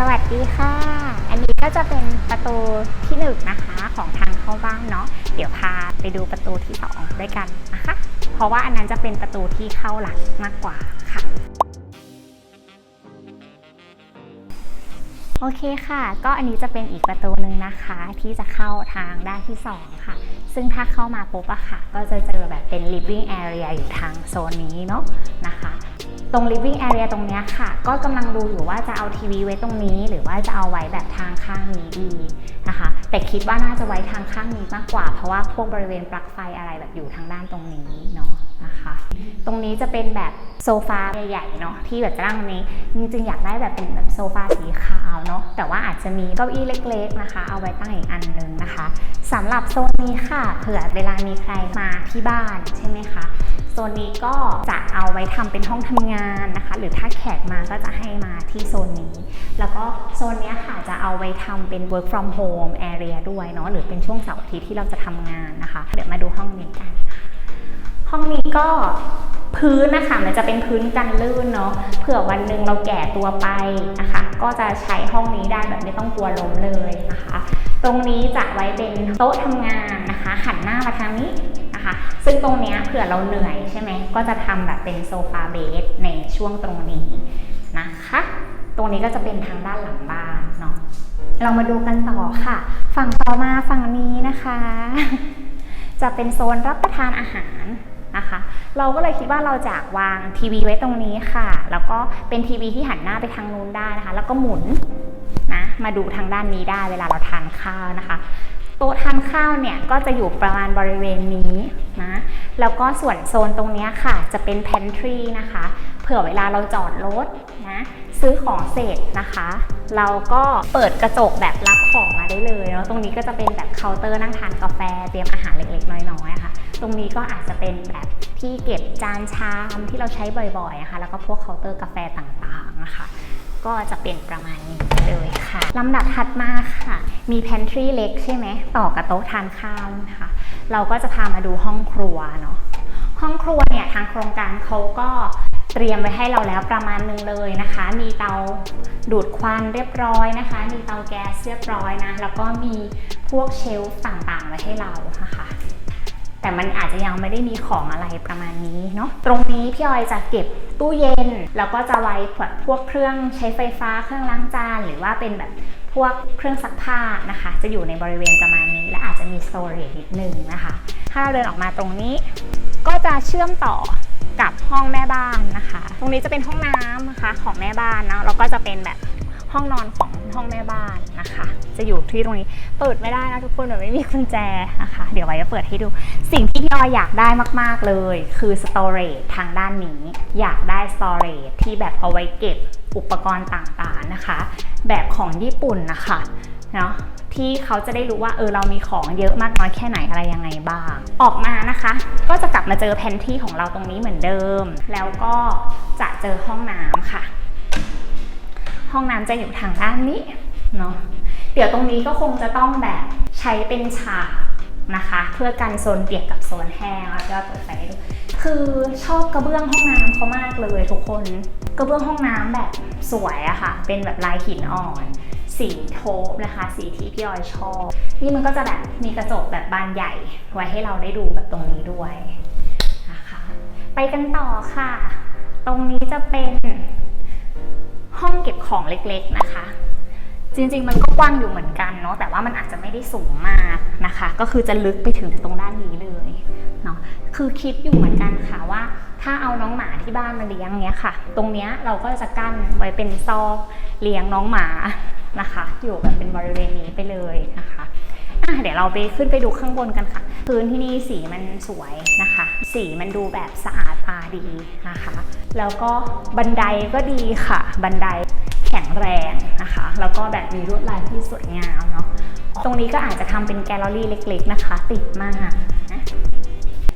สวัสดีค่ะ อันนี้ก็จะเป็นประตูที่หนึ่งนะคะของทางเข้าบ้านเนาะ เดี๋ยวพาไปดูประตูที่สองด้วยกันนะคะ เพราะว่าอันนั้นจะเป็นประตูที่เข้าหลักมากกว่าค่ะ โอเคค่ะ ก็อันนี้จะเป็นอีกประตูหนึ่งนะคะ ที่จะเข้าทางด้านที่สองค่ะ ซึ่งถ้าเข้ามาปุ๊บอะค่ะ ก็จะเจอแบบเป็น living area อยู่ทางโซนนี้เนาะนะคะ ตรง living area ตรงนี้ค่ะ ก็กำลังดูอยู่ว่าจะเอาทีวีไว้ตรงนี้ หรือว่าจะเอาไว้แบบทางข้างนี้ดีนะคะ แต่คิดว่าน่าจะไว้ทางข้างนี้มากกว่า เพราะว่าพวกบริเวณปลั๊กไฟอะไรแบบอยู่ทางด้านตรงนี้เนาะนะคะ ตรงนี้จะเป็นแบบโซฟาใหญ่ๆเนาะที่แบบจะนั่งตรงนี้จริงๆอยากได้แบบเป็นแบบโซฟาสีขาวเนาะแต่ว่าอาจจะมีเก้าอี้เล็ก ๆนะคะ เอาไว้ตั้งอีกอันนึงนะคะสำหรับโซนนี้ค่ะเผื่อเวลามีใครมาที่บ้านใช่ไหมคะโซนนี้ก็จะเอาไว้ทำเป็นห้องทำงานนะคะ หรือถ้าแขกมาก็จะให้มาที่โซนนี้ แล้วก็โซนนี้ค่ะจะเอาไว้ทำเป็น work from home area ด้วยเนาะหรือเป็นช่วงเสาร์อาทิตย์ที่เราจะทำงานนะคะ เดี๋ยวมาดูห้องนี้กันค่ะ ห้องนี้ก็พื้นนะคะมันจะเป็นพื้นกันลื่นเนาะเผื่อวันหนึ่งเราแก่ตัวไปนะคะ ก็จะใช้ห้องนี้ได้แบบไม่ต้องกลัวล้มเลยนะคะ ตรงนี้จะไว้เป็นโต๊ะทำงานนะคะหันหน้ามาทางนี้นะคะ ซึ่งตรงนี้เผื่อเราเหนื่อยใช่ไหมก็จะทำแบบเป็นโซฟาเบสในช่วงตรงนี้นะคะ ตรงนี้ก็จะเป็นทางด้านหลังบ้านเนาะเรามาดูกันต่อค่ะ ฝั่งต่อมาฝั่งนี้นะคะ จะเป็นโซนรับประทานอาหาร นะคะ เราก็เลยคิดว่าเราจะวางทีวีไว้ตรงนี้ค่ะ แล้วก็เป็นทีวีที่หันหน้าไปทางนู้นได้นะคะ แล้วก็หมุนนะมาดูทางด้านนี้ได้เวลาเราทานข้าวนะคะโต๊ะทานข้าวเนี่ยก็จะอยู่ประมาณบริเวณนี้นะ แล้วก็ส่วนโซนตรงนี้ค่ะ จะเป็น pantry นะคะ เผื่อเวลาเราจอดรถนะ ซื้อของเสร็จนะคะ เราก็เปิดกระจกแบบรับของมาได้เลยเนาะ ตรงนี้ก็จะเป็นแบบเคาน์เตอร์นั่งทานกาแฟเตรียมอาหารเล็กๆ น้อยๆค่ะ ตรงนี้ก็อาจจะเป็นแบบที่เก็บจานชามที่เราใช้บ่อยๆนะคะแล้วก็พวกเคาน์เตอร์กาแฟต่างๆนะคะก็จะเป็นประมาณนี้เลยค่ะลำดับถัดมาค่ะ มี pantry เล็กใช่ไหมต่อกับโต๊ะทานข้าวนะคะ เราก็จะพามาดูห้องครัวเนาะห้องครัวเนี่ยทางโครงการเขาก็เตรียมไว้ให้เราแล้วประมาณนึงเลยนะคะ มีเตาดูดควันเรียบร้อยนะคะ มีเตาแก๊สเรียบร้อยนะ แล้วก็มีพวกเชลฟ์ต่างๆไว้ให้เรานะคะ แต่มันอาจจะยังไม่ได้มีของอะไรประมาณนี้เนาะตรงนี้พี่ออยจะเก็บตู้เย็น แล้วก็จะไว้พวกเครื่องใช้ไฟฟ้าเครื่องล้างจานหรือว่าเป็นแบบพวกเครื่องซักผ้านะคะ จะอยู่ในบริเวณประมาณนี้ และอาจจะมีสโตรจนิดนึงนะคะ ถ้าเราเดินออกมาตรงนี้ ก็จะเชื่อมต่อกับห้องแม่บ้านนะคะ ตรงนี้จะเป็นห้องน้ำนะคะของแม่บ้านเนาะแล้วก็จะเป็นแบบห้องนอนของ ห้องแม่บ้านนะคะ จะอยู่ที่ตรงนี้เปิดไม่ได้นะทุกคนแบบไม่มีกุญแจนะคะ เดี๋ยวไว้จะเปิดให้ดู สิ่งที่พี่ออยอยากได้มาก ๆ เลย คือ storage ทางด้านนี้ อยากได้ storage ที่แบบเอาไว้เก็บอุปกรณ์ต่างๆนะคะ แบบของญี่ปุ่นนะคะเนาะที่เขาจะได้รู้ว่าเออเรามีของเยอะมากน้อยแค่ไหนอะไรยังไงบ้าง ออกมานะคะ ก็จะกลับมาเจอแผนที่ของเราตรงนี้เหมือนเดิม แล้วก็จะเจอห้องน้ำค่ะ ห้องน้ำจะอยู่ทางด้านนี้เนาะเดี๋ยวตรงนี้ก็คงจะต้องแบบใช้เป็นฉากนะคะ เพื่อกันโซนเปียกกับโซนแห้งแล้วก็เปิดไฟคือชอบกระเบื้องห้องน้ำเขามากเลยทุกคน กระเบื้องห้องน้ำแบบสวยอะค่ะ เป็นแบบลายหินอ่อน สีโทปนะคะ สีที่พี่ออยชอบ นี่มันก็จะแบบมีกระจกแบบบานใหญ่ ไว้ให้เราได้ดูแบบตรงนี้ด้วยนะคะ ไปกันต่อค่ะ ตรงนี้จะเป็น ห้องเก็บของเล็กๆนะคะ จริงๆมันก็กว้างอยู่เหมือนกันเนาะแต่ว่ามันอาจจะไม่ได้สูงมากนะคะ ก็คือจะลึกไปถึงตรงด้านนี้เลยเนาะคือคิดอยู่เหมือนกันค่ะว่า ถ้าเอาน้องหมาที่บ้านมาเลี้ยงเนี้ยค่ะ ตรงเนี้ยเราก็จะกั้นไว้เป็นซอกเลี้ยงน้องหมานะคะ อยู่แบบเป็นบริเวณนี้ไปเลยนะคะอะเดี๋ยวเราไปขึ้นไปดูข้างบนกันค่ะ พื้นที่นี่สีมันสวยนะคะ สีมันดูแบบสะอาด ตาดีนะคะ แล้วก็บันไดก็ดีค่ะ บันไดแข็งแรงนะคะ แล้วก็แบบมีลวดลายที่สวยงามเนาะตรงนี้ก็อาจจะทำเป็นแกลเลอรี่เล็ก ๆ นะคะ ติดมากนะ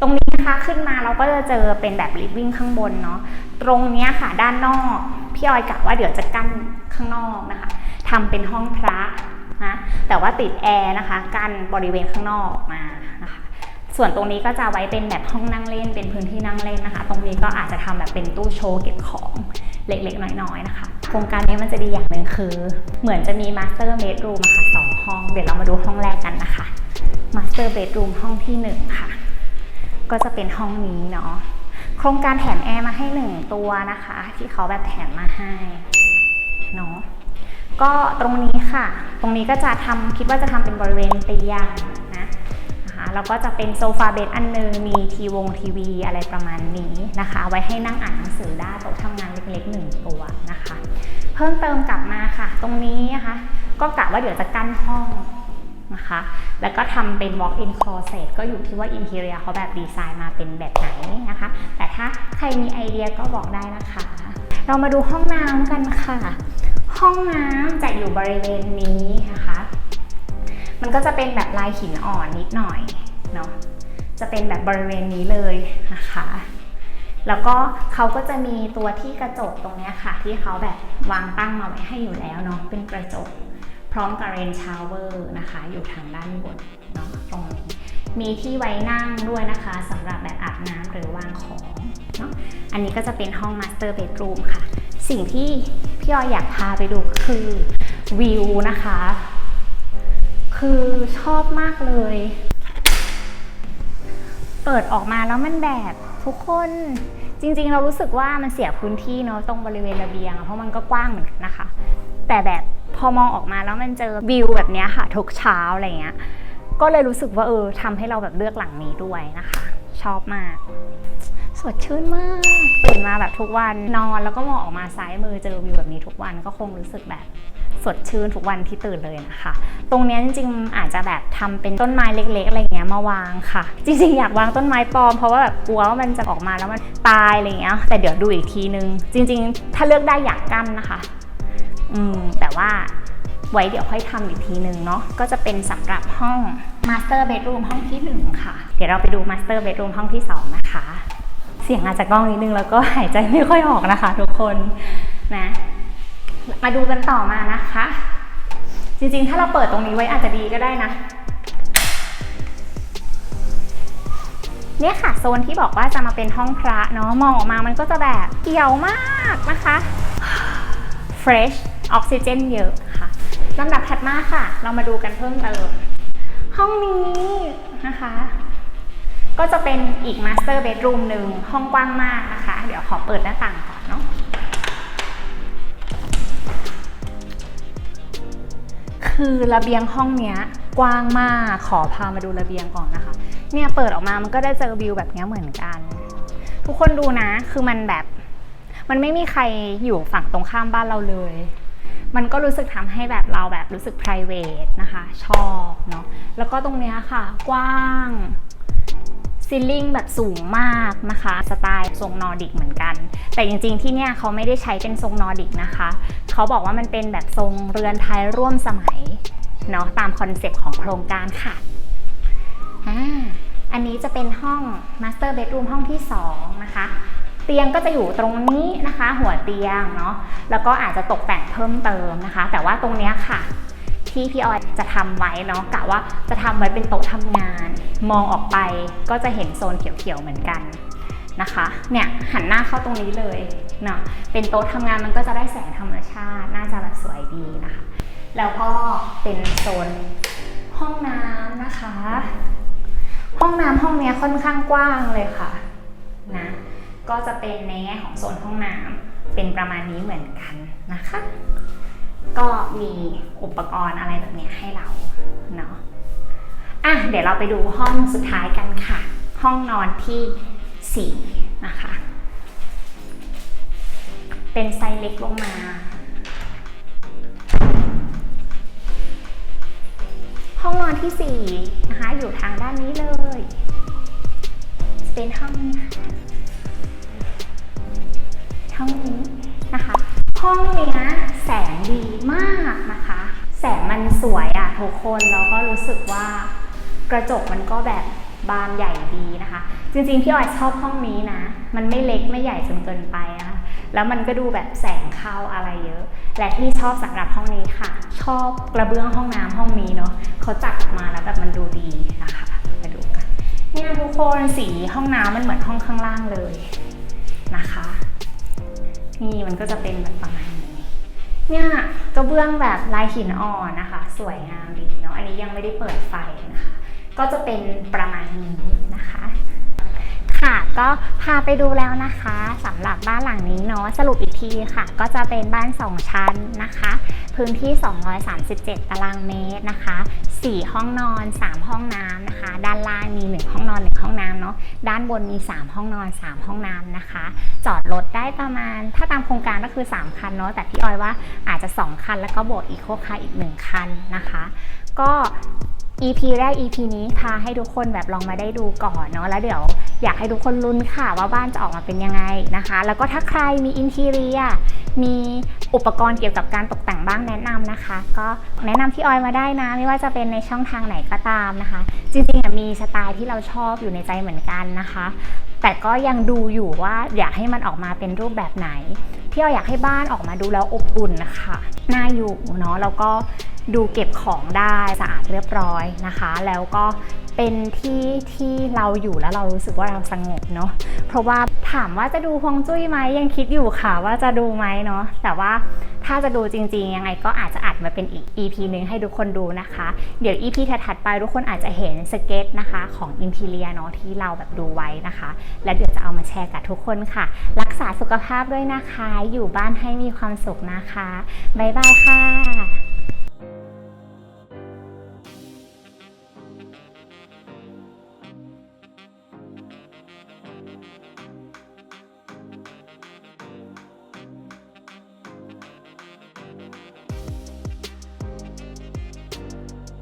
ตรงนี้นะคะขึ้นมาเราก็จะเจอเป็นแบบลิฟวิ่งข้างบนเนาะตรงนี้ค่ะด้านนอกพี่ออยกะว่าเดี๋ยวจะกั้นข้างนอกนะคะทำเป็นห้องพระนะแต่ว่าติดแอร์นะคะ กั้นบริเวณข้างนอกออกมานะคะ ส่วนตรงนี้ก็จะไว้เป็นแบบห้องนั่งเล่น เป็นพื้นที่นั่งเล่นนะคะ ตรงนี้ก็อาจจะทำแบบเป็นตู้โชว์เก็บของเล็กๆ น้อยๆ นะคะ โครงการนี้มันจะดีอย่างหนึ่งคือ เหมือนจะมีมาสเตอร์เบดรูมค่ะสองห้อง เดี๋ยวเรามาดูห้องแรกกันนะคะมาสเตอร์เบดรูมห้องที่หนึ่งค่ะ ก็จะเป็นห้องนี้เนาะ โครงการแถมแอร์มาให้หนึ่งตัวนะคะ ที่เขาแบบแถมมาให้เนาะ ก็ตรงนี้ค่ะ ตรงนี้ก็จะทำคิดว่าจะทำเป็นบริเวณเตียง แล้วก็จะเป็นโซฟาเบดอันนึงมีทีวงทีวีอะไรประมาณนี้นะคะ ไว้ให้นั่งอ่านหนังสือได้โต๊ะทำงานเล็กๆหนึ่งตัวนะคะ เพิ่มเติมกลับมาค่ะ ตรงนี้นะคะ ก็กะว่าเดี๋ยวจะกั้นห้องนะคะ แล้วก็ทำเป็น walk-in closet ก็อยู่ที่ว่า interior เขาแบบดีไซน์มาเป็นแบบไหนนะคะ แต่ถ้าใครมีไอเดียก็บอกได้นะคะ เรามาดูห้องน้ำกันค่ะ ห้องน้ำจะอยู่บริเวณนี้นะคะ มันก็จะเป็นแบบลายหินอ่อนนิดหน่อยเนาะจะเป็นแบบบริเวณนี้เลยนะคะ แล้วก็เขาก็จะมีตัวที่กระจกตรงนี้ค่ะ ที่เขาแบบวางตั้งมาไว้ให้อยู่แล้วเนาะเป็นกระจก พร้อมกับเรนชาวเวอร์นะคะ อยู่ทางด้านบนเนาะตรงนี้ มีที่ไว้นั่งด้วยนะคะสำหรับแบบอาบน้ำหรือวางของเนาะอันนี้ก็จะเป็นห้องมาสเตอร์เบดรูมค่ะ สิ่งที่พี่ออยอยากพาไปดูคือวิวนะคะ คือชอบมากเลย เปิดออกมาแล้วมันแบบทุกคนจริง ๆ เรารู้สึกว่ามันเสียพื้นที่เนาะตรงบริเวณระเบียงอะเพราะมันก็กว้างเหมือนกันนะคะ แต่แบบพอมองออกมาแล้วมันเจอวิวแบบนี้ค่ะทุกเช้าอะไรเงี้ยก็เลยรู้สึกว่าเออทำให้เราแบบเลือกหลังนี้ด้วยนะคะ ชอบมาก สดชื่นมากตื่นมาแบบทุกวันนอนแล้วก็มองออกมาซ้ายมือเจอวิวแบบนี้ทุกวันก็คงรู้สึกแบบ สดชื่นทุกวันที่ตื่นเลยนะคะ ตรงนี้จริงๆ อาจจะแบบทำเป็นต้นไม้เล็กๆ อะไรเงี้ยมาวางค่ะ จริงๆ อยากวางต้นไม้ปลอมเพราะว่าแบบกลัวว่ามันจะออกมาแล้วมันตายอะไรเงี้ย แต่เดี๋ยวดูอีกทีนึง จริง ๆ ถ้าเลือกได้อยากกั้นนะคะ อืมแต่ว่าไว้เดี๋ยวค่อยทำอีกทีนึงเนาะก็จะเป็นสำหรับห้อง Master Bedroom ห้องที่หนึ่งค่ะ เดี๋ยวเราไปดู Master Bedroom ห้องที่สองนะคะ เสียงอาจจะกล้องนิดนึงแล้วก็หายใจไม่ค่อยออกนะคะทุกคนนะ มาดูกันต่อมานะคะ จริงๆ ถ้าเราเปิดตรงนี้ไว้อาจจะดีก็ได้นะ เนี่ยค่ะโซนที่บอกว่าจะมาเป็นห้องพระเนาะมองออกมามันก็จะแบบเกี่ยวมากนะคะ fresh ออกซิเจนเยอะค่ะลำดับถัดมาค่ะ เรามาดูกันเพิ่มเติม ห้องนี้นะคะ ก็จะเป็นอีก master bedroom หนึ่งห้องกว้างมากนะคะ เดี๋ยวขอเปิดหน้าต่างก่อนเนาะ คือระเบียงห้องเนี้ยกว้างมากขอพามาดูระเบียงก่อนนะคะ เนี่ยเปิดออกมามันก็ได้เจอวิวแบบนี้เหมือนกัน ทุกคนดูนะ คือมันแบบ มันไม่มีใครอยู่ฝั่งตรงข้ามบ้านเราเลย มันก็รู้สึกทำให้แบบเราแบบรู้สึก p r i v a t นะคะ ชอบเนาะแล้วก็ตรงเนี้ยค่ะ กว้าง ซีลลิ่งแบบสูงมากนะคะ สไตล์ทรงนอร์ดิกเหมือนกัน แต่จริงๆที่เนี่ยเขาไม่ได้ใช้เป็นทรงนอร์ดิกนะคะ เขาบอกว่ามันเป็นแบบทรงเรือนไทยร่วมสมัยเนาะตามคอนเซปต์ของโครงการค่ะอันนี้จะเป็นห้อง Master Bedroom ห้องที่ 2 นะคะ เตียงก็จะอยู่ตรงนี้นะคะ หัวเตียงเนาะแล้วก็อาจจะตกแต่งเพิ่มเติมนะคะ แต่ว่าตรงเนี้ยค่ะ ที่พี่ออยจะทำไว้เนาะกะว่าจะทำไว้เป็นโต๊ะทำงาน มองออกไปก็จะเห็นโซนเขียวๆเหมือนกันนะคะเนี่ยหันหน้าเข้าตรงนี้เลยเนาะเป็นโต๊ะทำงานมันก็จะได้แสงธรรมชาติ น่าจะแบบสวยดีนะคะ แล้วก็เป็นโซนห้องน้ำนะคะ ห้องน้ำห้องนี้ค่อนข้างกว้างเลยค่ะนะก็จะเป็นในแง่ของโซนห้องน้ำเป็นประมาณนี้เหมือนกันนะคะ ก็มีอุปกรณ์อะไรแบบนี้ให้เราเนาะอะเดี๋ยวเราไปดูห้องสุดท้ายกันค่ะ ห้องนอนที่4นะคะ เป็นไซส์เล็กลงมาห้องนอนที่ 4 นะคะ อยู่ทางด้านนี้เลย เป็นห้องห้องนี้นะคะ ห้องเนี้ยแสงดีมากนะคะ แสงมันสวยอะทุกคนแล้วก็รู้สึกว่ากระจกมันก็แบบบานใหญ่ดีนะคะ จริงๆพี่ออยชอบห้องนี้นะ มันไม่เล็กไม่ใหญ่จนเกินไปนะคะแล้วมันก็ดูแบบแสงเข้าอะไรเยอะ และที่ชอบสำหรับห้องนี้ค่ะ ชอบกระเบื้องห้องน้ำห้องนี้เนาะเขาจัดมาแล้วแบบมันดูดีนะคะไปดูกันเนี่ยทุกคนสีห้องน้ำมันเหมือนห้องข้างล่างเลยนะคะ นี่มันก็จะเป็นแบบประมาณนี้เนี่ยกระเบื้องแบบลายหินอ่อนนะคะ สวยงามดีเนาะอันนี้ยังไม่ได้เปิดไฟนะคะ ก็จะเป็นประมาณนี้นะคะ ค่ะก็พาไปดูแล้วนะคะสำหรับบ้านหลังนี้เนาะสรุปอีก ทีค่ะ ก็จะเป็นบ้าน 2 ชั้นนะคะ พื้นที่ 237 ตารางเมตรนะคะ 4 ห้องนอน 3 ห้องน้ำนะคะ ด้านล่างมี 1 ห้องนอน 1 ห้องน้ำเนาะ ด้านบนมี 3 ห้องนอน 3 ห้องน้ำนะคะ จอดรถได้ประมาณ ถ้าตามโครงการก็คือ 3 คันเนาะ แต่พี่ออยว่าอาจจะ 2 คัน แล้วก็บกอีโคคาร์อีก 1 คันนะคะ ก็ EP แรก EP นี้พาให้ทุกคนแบบลองมาได้ดูก่อนเนาะแล้วเดี๋ยวอยากให้ทุกคนลุ้นค่ะว่าบ้านจะออกมาเป็นยังไงนะคะ แล้วก็ถ้าใครมีอินทีเรียมีอุปกรณ์เกี่ยวกับการตกแต่งบ้างแนะนำนะคะ ก็แนะนำพี่ออยมาได้นะ ไม่ว่าจะเป็นในช่องทางไหนก็ตามนะคะ จริงๆมีสไตล์ที่เราชอบอยู่ในใจเหมือนกันนะคะ แต่ก็ยังดูอยู่ว่าอยากให้มันออกมาเป็นรูปแบบไหนพี่ออยอยากให้บ้านออกมาดูแล้วอบอุ่นนะคะน่าอยู่เนาะแล้วก็ ดูเก็บของได้สะอาดเรียบร้อยนะคะ แล้วก็เป็นที่ที่เราอยู่แล้วเรารู้สึกว่าเราสงบเนาะเพราะว่าถามว่าจะดูฮวงจุ้ยไหมยังคิดอยู่ค่ะว่าจะดูไหมเนาะแต่ว่าถ้าจะดูจริงๆ ยังไงก็อาจจะอัดมาเป็นอีก EP หนึ่งให้ทุกคนดูนะคะ เดี๋ยว EP ถัดไปทุกคนอาจจะเห็นสเก็ตนะคะของอินทีเลียเนาะที่เราแบบดูไว้นะคะ และเดี๋ยวจะเอามาแชร์กับทุกคนค่ะ รักษาสุขภาพด้วยนะคะ อยู่บ้านให้มีความสุขนะคะ บ๊ายบายค่ะ